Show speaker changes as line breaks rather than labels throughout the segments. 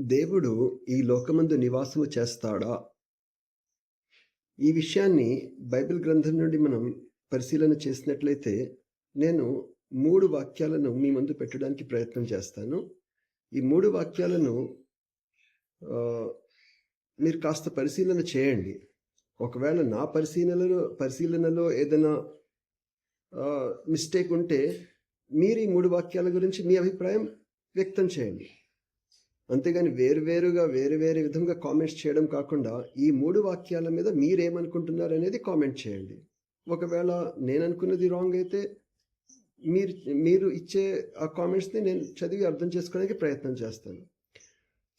దేవుడు ఈ లోకమందు నివాసము చేస్తాడా? ఈ విషయాన్ని బైబిల్ గ్రంథం నుండి మనం పరిశీలన చేసినట్లయితే, నేను మూడు వాక్యాలను మీ ముందు పెట్టడానికి ప్రయత్నం చేస్తాను. ఈ మూడు వాక్యాలను మీరు కాస్త పరిశీలన చేయండి. ఒకవేళ నా పరిశీలనలో పరిశీలనలో ఏదైనా మిస్టేక్ ఉంటే, మీరు ఈ మూడు వాక్యాల గురించి మీ అభిప్రాయం వ్యక్తం చేయండి. అంతేగాని వేరు వేరుగా వేరు విధంగా కామెంట్స్ చేయడం కాకుండా, ఈ మూడు వాక్యాల మీద మీరేమనుకుంటున్నారనేది కామెంట్ చేయండి. ఒకవేళ నేను అనుకున్నది రాంగ్ అయితే, మీరు మీరు ఇచ్చే ఆ కామెంట్స్‌ని నేను చదివి అర్థం చేసుకోవడానికి ప్రయత్నం చేస్తాను.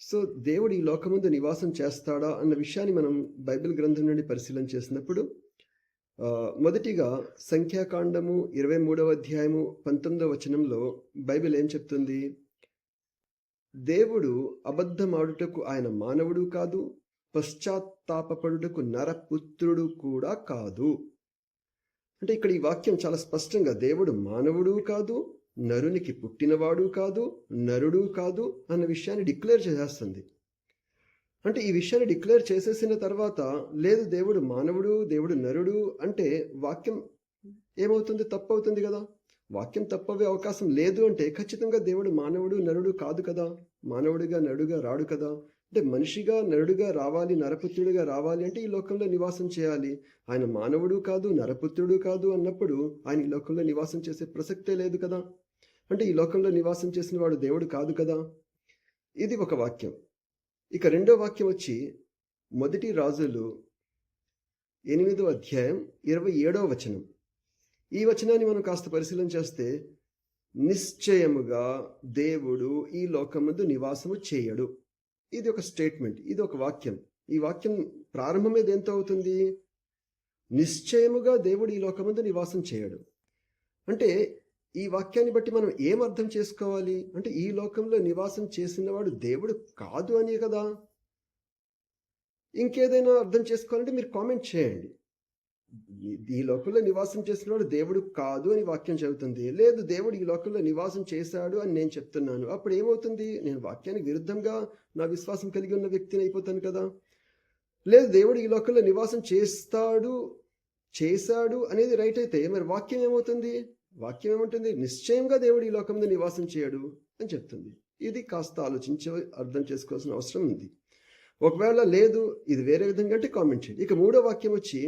సో, దేవుడు ఈ లోకమందు నివాసం చేస్తాడా అన్న విషయాన్ని మనం బైబిల్ గ్రంథం నుండి పరిశీలన చేసినప్పుడు మొదటిగా సంఖ్యాకాండము 23వ అధ్యాయము 19వ వచనంలో బైబిల్ ఏం చెప్తుంది? దేవుడు అబద్ధమాడుటకు ఆయన మానవుడు కాదు, పశ్చాత్తాపపడుటకు నరపుత్రుడు కూడా కాదు. అంటే ఇక్కడ ఈ వాక్యం చాలా స్పష్టంగా దేవుడు మానవుడు కాదు, నరునికి పుట్టినవాడు కాదు, నరుడు కాదు అన్న విషయాన్ని డిక్లేర్ చేసేస్తుంది. అంటే ఈ విషయాన్ని డిక్లేర్ చేసేసిన తర్వాత, లేదు దేవుడు మానవుడు, దేవుడు నరుడు అంటే వాక్యం ఏమవుతుంది? తప్పవుతుంది కదా వాక్యం తప్పవే అవకాశం లేదు అంటే ఖచ్చితంగా దేవుడు మానవుడు, నరుడు కాదు కదా! మానవుడిగా, నరుడుగా రాడు కదా! అంటే మనిషిగా, నరుడుగా రావాలి, నరపుత్రుడిగా రావాలి అంటే ఈ లోకంలో నివాసం చేయాలి. ఆయన మానవుడు కాదు, నరపుత్రుడు కాదు అన్నప్పుడు ఆయన ఈ లోకంలో నివాసం చేసే ప్రసక్తే లేదు కదా! అంటే ఈ లోకంలో నివాసం చేసిన వాడు దేవుడు కాదు కదా! ఇది ఒక వాక్యం. ఇక రెండో వాక్యం వచ్చి మొదటి రాజులు ఎనిమిదో అధ్యాయం 27వ వచనం. ఈ వచనాన్ని మనం కాస్త పరిశీలన చేస్తే, నిశ్చయముగా దేవుడు ఈ లోకమందు నివాసము చేయడు. ఇది ఒక స్టేట్మెంట్. ఇది ఒక వాక్యం. ఈ వాక్యం ప్రారంభమే ఎంత అవుతుంది? నిశ్చయముగా దేవుడు ఈ లోకమందు నివాసం చేయడు. అంటే ఈ వాక్యాన్ని బట్టి మనం ఏం అర్థం చేసుకోవాలి? అంటే ఈ లోకంలో నివాసం చేసినవాడు దేవుడు కాదు అనే కదా! ఇంకేదైనా అర్థం చేసుకోవాలంటే మీరు కామెంట్ చేయండి. ఈ లోకంలో నివాసం చేసినవాడు దేవుడు కాదు అని వాక్యం చెబుతుంది. లేదు దేవుడు ఈ లోకంలో నివాసం చేశాడు అని నేను చెప్తున్నాను. అప్పుడు ఏమవుతుంది? నేను వాక్యానికి విరుద్ధంగా నా విశ్వాసం కలిగి ఉన్న వ్యక్తిని అయిపోతాను కదా! లేదు దేవుడు ఈ లోకంలో నివాసం చేస్తాడు, చేశాడు అనేది రైట్ అయితే మరి వాక్యం ఏమవుతుంది? వాక్యం ఏమంటుంది? నిశ్చయంగా దేవుడు ఈ లోకంలో నివాసం చేయడు అని చెప్తుంది. ఇది కాస్త ఆలోచించి అర్థం చేసుకోవాల్సిన అవసరం ఉంది. ఒకవేళ లేదు ఇది వేరే విధంగా అంటే కామెంట్ చేయండి. ఇక మూడో వాక్యం వచ్చి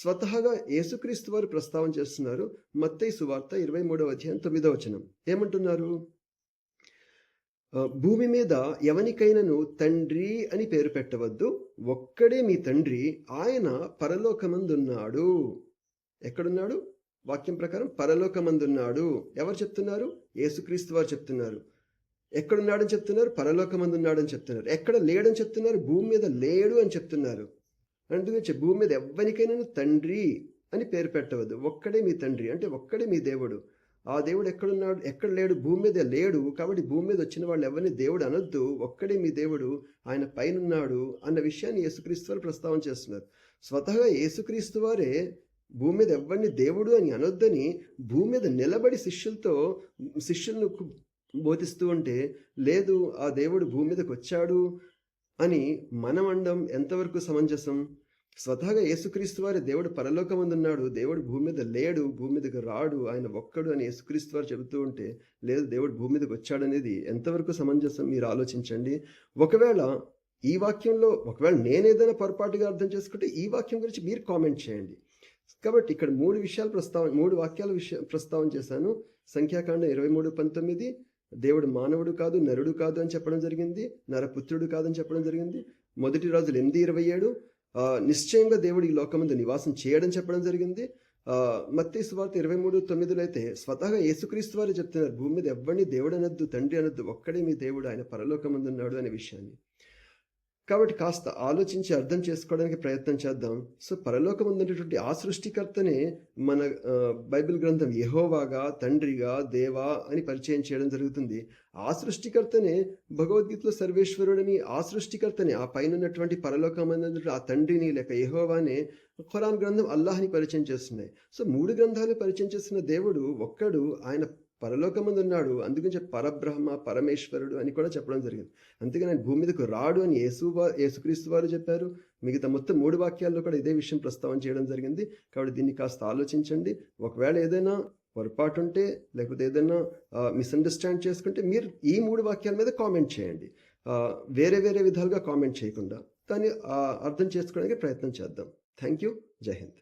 స్వతహాగా యేసుక్రీస్తు వారు ప్రస్తావన చేస్తున్నారు. మత్తయి సువార్త 23వ అధ్యాయం 9వ వచనం. ఏమంటున్నారు? భూమి మీద ఎవనికైనను తండ్రి అని పేరు పెట్టవద్దు. ఒక్కడే మీ తండ్రి ఆయన పరలోకమందున్నాడు. ఎక్కడున్నాడు? వాక్యం ప్రకారం పరలోకమందున్నాడు. ఎవరు చెప్తున్నారు? యేసుక్రీస్తు వారు చెప్తున్నారు. ఎక్కడున్నాడని చెప్తున్నారు? పరలోకమందున్నాడని చెప్తున్నారు. ఎక్కడ లేడని చెప్తున్నారు? భూమి మీద లేడు అని చెప్తున్నారు. అందుకే భూమి మీద ఎవ్వరికైనా తండ్రి అని పేరు పెట్టవద్దు. ఒక్కడే మీ తండ్రి అంటే ఒక్కడే మీ దేవుడు. ఆ దేవుడు ఎక్కడున్నాడు? ఎక్కడ లేడు? భూమి మీద లేడు. కాబట్టి భూమి మీద వచ్చిన వాళ్ళు ఎవరిని దేవుడు అనొద్దు. ఒక్కడే మీ దేవుడు. ఆయన పైనున్నాడు అన్న విషయాన్ని యేసుక్రీస్తు వారు ప్రస్తావన చేస్తున్నారు. స్వతహగా యేసుక్రీస్తు వారే భూమి మీద ఎవరిని దేవుడు అని అనొద్దని భూమి మీద నిలబడి శిష్యులతో శిష్యులను బోధిస్తూ ఉంటే, లేదు ఆ దేవుడు భూమి మీదకొచ్చాడు అని మనం అనడం ఎంతవరకు సమంజసం? స్వతహాగా యేసుక్రీస్తు వారి దేవుడు పరలోకమందున్నాడు. దేవుడు భూమి మీద లేడు. భూమి మీదకి రాడు. ఆయన ఒక్కడు అని యేసుక్రీస్తు వారు చెబుతూ ఉంటే, లేదు దేవుడు భూమి మీదకి వచ్చాడనేది ఎంతవరకు సమంజసం మీరు ఆలోచించండి. ఒకవేళ ఈ వాక్యంలో ఒకవేళ నేనేదైనా పొరపాటుగా అర్థం చేసుకుంటే ఈ వాక్యం గురించి మీరు కామెంట్ చేయండి. కాబట్టి ఇక్కడ మూడు విషయాలు ప్రస్తావన మూడు వాక్యాల విషయం ప్రస్తావన చేశాను. సంఖ్యాకాండం 23:19 దేవుడు మానవుడు కాదు, నరుడు కాదు అని చెప్పడం జరిగింది. నరపుత్రుడు కాదని చెప్పడం జరిగింది. మొదటి రాజులు 8:27 ఆహ్, నిశ్చయంగా దేవుడు ఈ లోకమందు నివాసం చేయడం చెప్పడం జరిగింది. ఆహ్, మత్తయి సువార్త 23:9లో అయితే స్వతహా యేసుక్రీస్తు వారు చెప్తున్నారు. భూమి మీద ఎవ్వరిని దేవుడు అనొద్దు, తండ్రి అనొద్దు. ఒక్కడే మీ దేవుడు. ఆయన పరలోకమందున్నాడు అనే విషయాన్ని. కాబట్టి కాస్త ఆలోచించి అర్థం చేసుకోవడానికి ప్రయత్నం చేద్దాం. సో, పరలోకం ఉన్నటువంటి ఆ సృష్టికర్తనే మన బైబిల్ గ్రంథం యెహోవాగా, తండ్రిగా, దేవా అని పరిచయం చేయడం జరుగుతుంది. ఆ సృష్టికర్తనే భగవద్గీతలో సర్వేశ్వరుడని, ఆ సృష్టికర్తనే ఆ పైన ఉన్నటువంటి పరలోకమందున్నటువంటి ఆ తండ్రిని లేక యహోవానే ఖురాన్ గ్రంథం అల్లాహ్‌ని పరిచయం చేస్తున్నాయి. సో, మూడు గ్రంథాలు పరిచయం చేస్తున్న దేవుడు ఒక్కడు. ఆయన పరలోకమందు ఉన్నాడు అందుకని పరబ్రహ్మ పరమేశ్వరుడు అని కూడా చెప్పడం జరిగింది. అందుకని ఆయన భూమి మీదకు రాడు అని యేసు యేసుక్రీస్తు వారు చెప్పారు. మిగతా మొత్తం మూడు వాక్యాల్లో కూడా ఇదే విషయం ప్రస్తావన చేయడం జరిగింది. కాబట్టి దీన్ని కాస్త ఆలోచించండి. ఒకవేళ ఏదైనా పొరపాటు ఉంటే లేకపోతే ఏదైనా మిస్అండర్స్టాండ్ చేసుకుంటే మీరు ఈ మూడు వాక్యాల మీద కామెంట్ చేయండి. వేరే వేరే విధాలుగా కామెంట్ చేయకుండా దాన్ని అర్థం చేసుకోవడానికి ప్రయత్నం చేద్దాం. థ్యాంక్ యూ జై హింద్.